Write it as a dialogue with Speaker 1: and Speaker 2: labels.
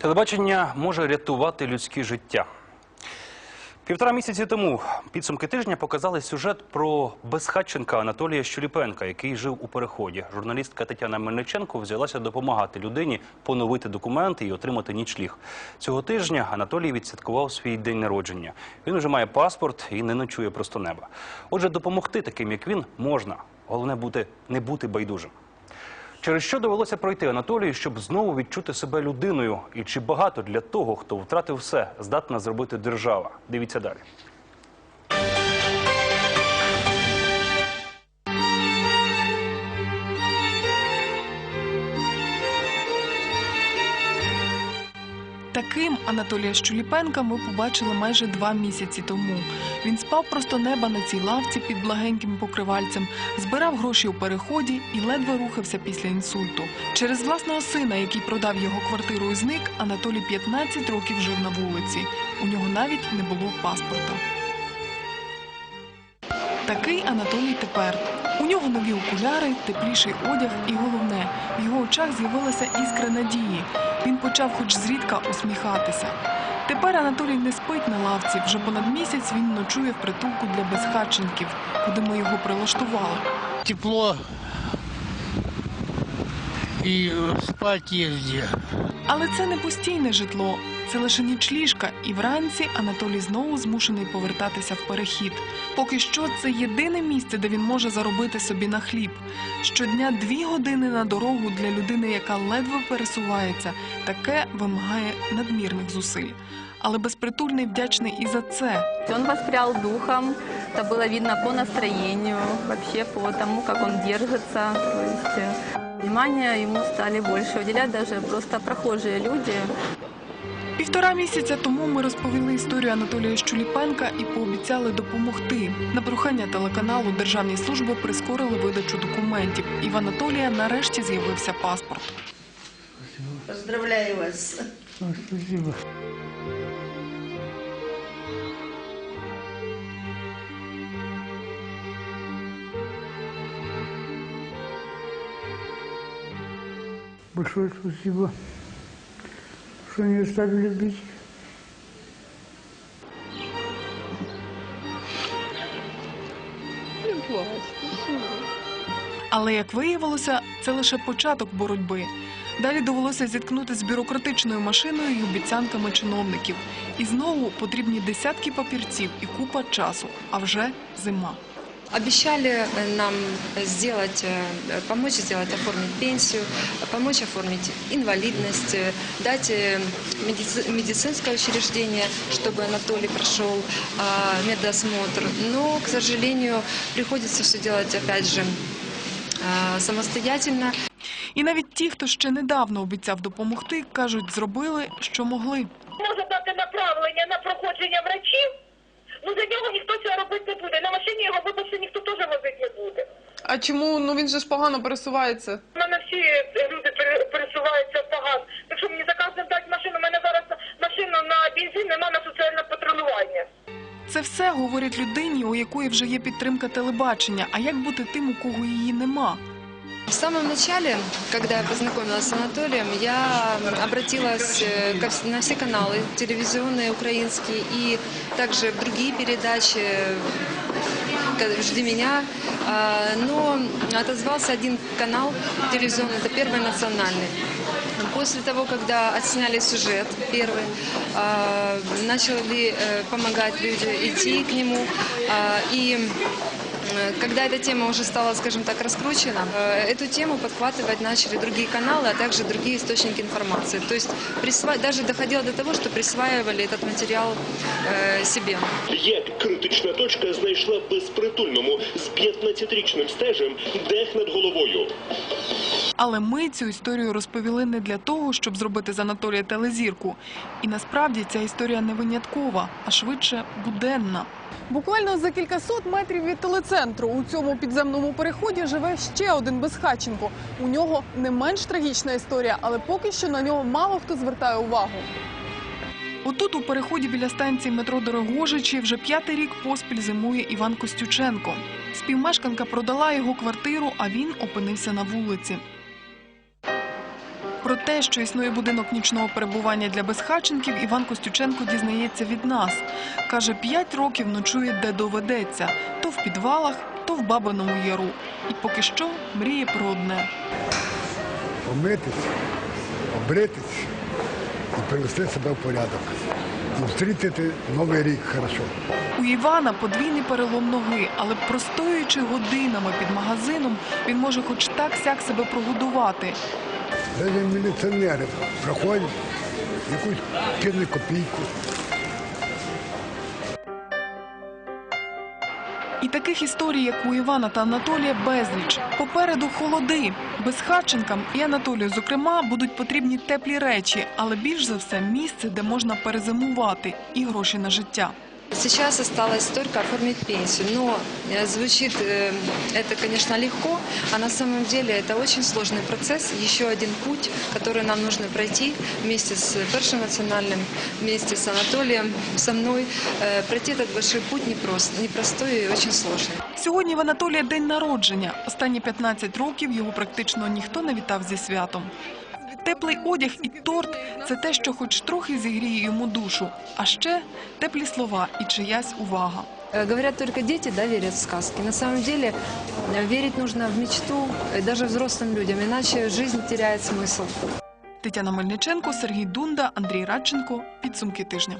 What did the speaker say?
Speaker 1: Телебачення може рятувати людське життя. Півтора місяці тому підсумки тижня показали сюжет про безхатченка Анатолія Щуліпенка, який жив у переході. Журналістка Тетяна Мельниченко взялася допомагати людині поновити документи і отримати нічліг. Цього тижня Анатолій відсвяткував свій день народження. Він вже має паспорт і не ночує просто неба. Отже, допомогти таким, як він, можна. Головне бути не бути байдужим. Через що довелося пройти Анатолію, щоб знову відчути себе людиною? І чи багато для того, хто втратив все, здатна зробити держава? Дивіться далі.
Speaker 2: Таким Анатолія Щуліпенка ми побачили майже два місяці тому. Він спав просто неба на цій лавці під благеньким покривальцем, збирав гроші у переході і ледве рухався після інсульту. Через власного сина, який продав його квартиру і зник, Анатолій 15 років жив на вулиці. У нього навіть не було паспорта. Такий Анатолій тепер. У нього нові окуляри, тепліший одяг і головне, в його очах з'явилася іскра надії. Він почав хоч зрідка усміхатися. Тепер Анатолій не спить на лавці. Вже понад місяць він ночує в притулку для безхатченків, куди ми його прилаштували.
Speaker 3: тепло и э, спать есть где.
Speaker 2: Але це не постійне житло, це лише нічліжка, і вранці Анатолій знову змушений повертатися в перехід. Поки що це єдине місце, де він може заробити собі на хліб. Щодня дві години на дорогу для людини, яка ледве пересувається, таке вимагає надмірних зусиль. Але безпритульний вдячний і за це.
Speaker 4: Он воспрял духом, это было видно по настроению, вообще по тому, как он держится. Внимание ему стали больше уделять даже просто прохожие люди.
Speaker 2: Півтора місяця тому ми розповіли історію Анатолія Щуліпенка і пообіцяли допомогти. На прохання телеканалу Державні служби прискорили видачу документів. І в Анатолія нарешті з'явився паспорт.
Speaker 5: Поздравляю вас.
Speaker 3: Большое спасибо, что не оставили любить.
Speaker 2: Але як виявилося, це лише початок боротьби. Далі довелося зіткнутися з бюрократичною машиною і обіцянками чиновників. І знову потрібні десятки папірців і купа часу. А вже зима.
Speaker 6: Обещали э, нам сделать, э, помочь сделать, оформить пенсию, помочь оформить инвалидность, э, дать э, медици- медицинское учреждение, чтобы Анатолий прошел а, медосмотр. Но, к сожалению, приходится все делать, опять же, а, самостоятельно.
Speaker 2: І навіть ті, хто ще недавно обіцяв допомогти, кажуть, зробили, що могли.
Speaker 7: може дати направлення на проходження врачів, ну за нього ніхто цього робити не буде. На машині його вибачте ніхто теж возити не буде.
Speaker 8: А чому? Ну він же ж погано пересувається.
Speaker 7: У мене всі люди пере- пересуваються погано. Так що мені за кожним дати машину, у мене зараз машина на бензин, нема на соціальне патрулювання.
Speaker 2: Це все говорять людині, у якої вже є підтримка телебачення. А як бути тим, у кого її нема?
Speaker 6: В самом начале, когда я познакомилась с Анатолием, я обратилась э, на все каналы телевизионные, украинские и также в другие передачи э, «Жди меня». А, Но отозвался один канал телевизионный, это Первый национальный. После того, когда отсняли сюжет первый, а, начали э, помогать люди идти к нему. а, И Когда эта тема уже стала, скажем так, раскручена, э, эту тему подхватывать начали другие каналы, а также другие источники информации. То есть присва- даже доходило до того, что присваивали этот материал э, себе.
Speaker 9: Як критична точка знайшла безпритульному з 15-річним стежем дах над головою.
Speaker 2: Але ми цю історію розповіли не для того, щоб зробити з Анатолія телезірку. І насправді ця історія не виняткова, а швидше буденна.
Speaker 8: Буквально за кількасот метрів від телецентру у цьому підземному переході живе ще один безхатченко. У нього не менш трагічна історія, але поки що на нього мало хто звертає увагу.
Speaker 2: Отут, у переході біля станції метро Дорогожичі, вже п'ятий рік поспіль зимує Іван Костюченко. Співмешканка продала його квартиру, а він опинився на вулиці. Про те, що існує будинок нічного перебування для безхатченків, Іван Костюченко дізнається від нас. Каже, п'ять років ночує де доведеться, то в підвалах, то в Бабиному Яру. І поки що мріє про одне.
Speaker 5: помитись, обритись і привести себе в порядок. І зустріти новий рік хорошо.
Speaker 2: У Івана подвійний перелом ноги, але простоюючи годинами під магазином, він може хоч так сяк себе прогодувати.
Speaker 5: Навіть міліціонери проходять, якусь кинуть копійку.
Speaker 2: І таких історій, як у Івана та Анатолія, безліч. Попереду холоди. Безхатченкам і Анатолію, зокрема, будуть потрібні теплі речі, але більш за все місце, де можна перезимувати і гроші на життя.
Speaker 6: Сейчас осталось только оформить пенсию, но э, звучит э, это, конечно, легко, а на самом деле это очень сложный процесс, еще один путь, который нам нужно пройти вместе с Першим национальным, вместе с Анатолием, со мной. Э, Пройти этот большой путь непрост, непростой и очень сложный.
Speaker 2: Сьогодні в Анатолія день народження. Останні 15 років його практично ніхто не вітав зі святом. Теплий одяг і торт це те, що хоч трохи зігріє йому душу. А ще теплі слова і чиясь увага.
Speaker 6: Э, Говорят, только дети да, верят в сказки. На самом деле э, верить нужно в мечту, э, даже взрослым людям, иначе жизнь теряет смысл.
Speaker 2: Тетяна Мельниченко, Сергій Дунда, Андрій Радченко. Підсумки тижня.